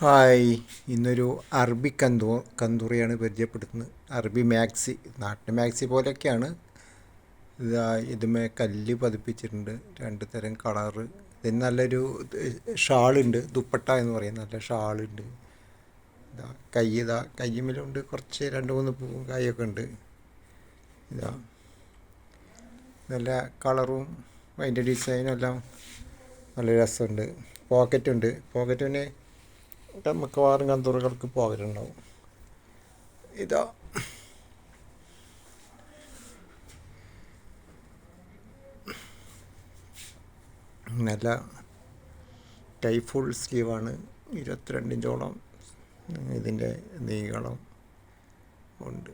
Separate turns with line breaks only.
Hi. ഇന്നൊരു അറബി കന്തൂ കന്തൂറിയാണ് പരിചയപ്പെടുത്തുന്നത്. അറബി മാക്സി നാട്ടു മാക്സി പോലെയൊക്കെയാണ്. ഇതാ ഇതുമേ കല്ല് പതിപ്പിച്ചിട്ടുണ്ട്. രണ്ട് തരം കളറ്. ഇതിന് നല്ലൊരു ഷാളുണ്ട്. ദുപ്പട്ട എന്ന് പറയും. നല്ല ഷാളുണ്ട്. ഇതാ കൈ ഇതാ കയ്യുമിലുണ്ട്. കുറച്ച് രണ്ട് മൂന്ന് പൂവും കൈയൊക്കെ ഉണ്ട്. ഇതാ നല്ല കളറും അതിന്റെ ഡിസൈനും എല്ലാം നല്ല രസമുണ്ട്. പോക്കറ്റ് ഉണ്ട് പോക്കറ്റിന് മിക്കവാറും കന്തൂറുകൾക്ക് പോകലുണ്ടാവും ഇതാ. നല്ല ടൈ ഫുൾ സ്ലീവാണ്. ഇരുപത്തിരണ്ടിഞ്ചോളം ഇതിന്റെ നീളം ഉണ്ട്.